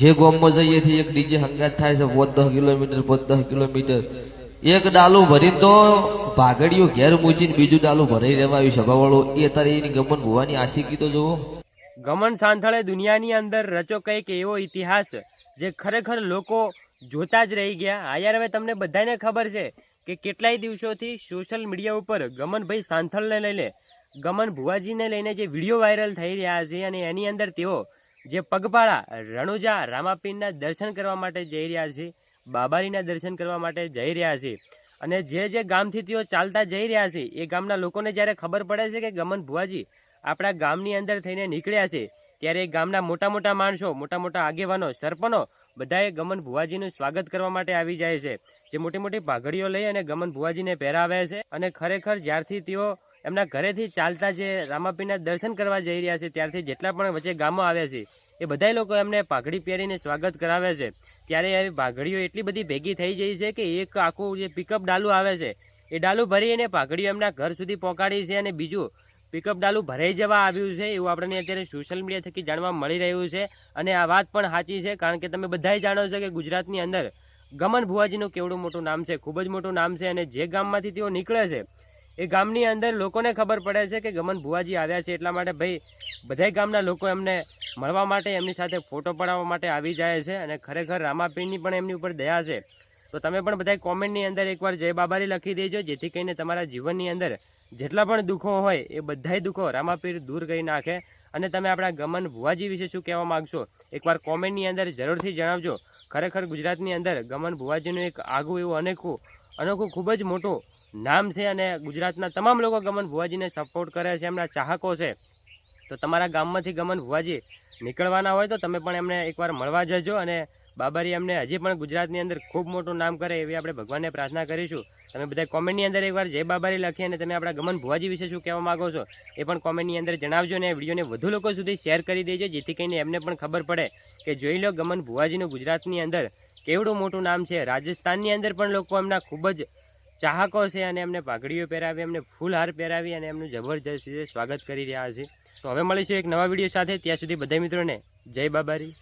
જે ગોમમાં જઈએ છીએ, એક ડીજે હંગાત થાય છે, પોત દસ કિલોમીટર, પોત દસ કિલોમીટર. એક ડાલું ભરી તો ભાગડિયું ઘેર મૂચીને બીજું ડાલું ભરાઈ રહેવાયું સભાવાળું. એ અત્યારે એની ગમન ભુવાની આશિકી તો જુઓ. ગમન સાંથળે દુનિયાની અંદર રચો કંઈક એવો ઇતિહાસ જે ખરેખર લોકો જોતા જ રહી ગયા. આ યાર હવે તમને બધાને ખબર છે કે કેટલાય દિવસોથી સોશિયલ મીડિયા ઉપર ગમનભાઈ સાંથળને લઈને ગમન ભુવાજીને લઈને જે વીડિયો વાયરલ થઈ રહ્યા છે અને એની અંદર તેઓ જે પગપાળા રણુજા રામાપીરના દર્શન કરવા માટે જઈ રહ્યા છે, બાબારીના દર્શન કરવા માટે જઈ રહ્યા છે અને જે જે ગામથી તેઓ ચાલતા જઈ રહ્યા છે, એ ગામના લોકોને જ્યારે ખબર પડે છે કે ગમન ભુવાજી આપણા ગામની અંદર થઈને નીકળ્યા છે, ત્યારે એ ગામના મોટા મોટા માણસો, મોટા મોટા આગેવાનો સરપંચો બધાએ ગમન ભુવાજીનું સ્વાગત કરવા માટે આવી જાય છે. જે મોટી મોટી પાઘડીઓ લઈ અને ગમન ભુવાજીને પહેરાવે છે અને ખરેખર જ્યારથી તેઓ એમના ઘરેથી ચાલતા જે રામાપીના દર્શન કરવા જઈ રહ્યા છે, ત્યારથી જેટલા પણ વચ્ચે ગામો આવ્યા છે, એ બધા લોકો એમને પાઘડી પહેરીને સ્વાગત કરાવે છે. ત્યારે એ પાઘડીઓ એટલી બધી ભેગી થઈ જાય છે કે એક આખું જે પિકઅપ ડાલું આવે છે, એ ડાલું ભરી અને પાઘડીઓ એમના ઘર સુધી પહોંચાડી છે અને બીજું પિકઅપ ડાલું ભરાઈ જવા આવ્યું છે, એવું આપણને અત્યારે સોશિયલ મીડિયા થકી જાણવા મળી રહ્યું છે. અને આ વાત પણ સાચી છે, કારણ કે તમે બધાય જાણો છો કે ગુજરાતની અંદર ગમન ભુવાજીનું કેવડું મોટું નામ છે, ખૂબ જ મોટું નામ છે અને જે ગામમાંથી તેઓ નીકળે છે એ ગામની અંદર લોકોને ખબર પડે છે કે ગમન ભુવાજી આવ્યા છે એટલા માટે ભાઈ બધાય ગામના લોકો એમને મળવા માટે એમની સાથે ફોટો પડાવવા માટે આવી જાય છે અને ખરેખર રામાપીરની પણ એમની ઉપર દયા છે. તો તમે પણ બધા કોમેન્ટની અંદર એકવાર જય બાબારી લખી દેજો, જેથી કરીને તમારા જીવનની અંદર જેટલા પણ દુઃખો હોય એ બધાય દુઃખો રામાપીર દૂર કરી નાખે. અને તમે આપણા ગમન ભુવાજી વિશે શું કહેવા માંગશો? એકવાર કોમેન્ટની અંદર જરૂરથી જણાવજો. ખરેખર ગુજરાતની અંદર ગમન ભુવાજીનું એક આગવું એવું અનેકું, અનોખું ખૂબ જ મોટું નામ છે અને ગુજરાતના તમામ લોકો ગમન ભુવાજીને સપોર્ટ કરે છે, એમના ચાહકો છે. તો તમારા ગામમાંથી ગમન ભુવાજી નીકળવાના હોય તો તમે પણ એમને એકવાર મળવા જજો અને બાબારી એમને હજી પણ ગુજરાતની અંદર ખૂબ મોટું નામ કરે એવી આપણે ભગવાનને પ્રાર્થના કરીશું. તમે બધા કોમેન્ટની અંદર એકવાર જય બાબારી લખી અને તમે આપણા ગમન ભુવાજી વિશે શું કહેવા માંગો છો એ પણ કોમેન્ટની અંદર જણાવજો અને વિડીયોને વધુ લોકો સુધી શેર કરી દેજો, જેથી કરીને એમને પણ ખબર પડે કે જોઈ લો ગમન ભુવાજીનું ગુજરાતની અંદર કેવડું મોટું નામ છે. રાજસ્થાનની અંદર પણ લોકો એમના ખૂબ જ ચાહકો છે અને એમને પાઘડીઓ પહેરાવી, એમને ફૂલહાર પહેરાવી અને એમનું જબરજસ્ત રીતે સ્વાગત કરી રહ્યા છે. તો હવે મળીશું એક નવા વીડિયો સાથે. ત્યાં સુધી બધા મિત્રોને જય બાબારી.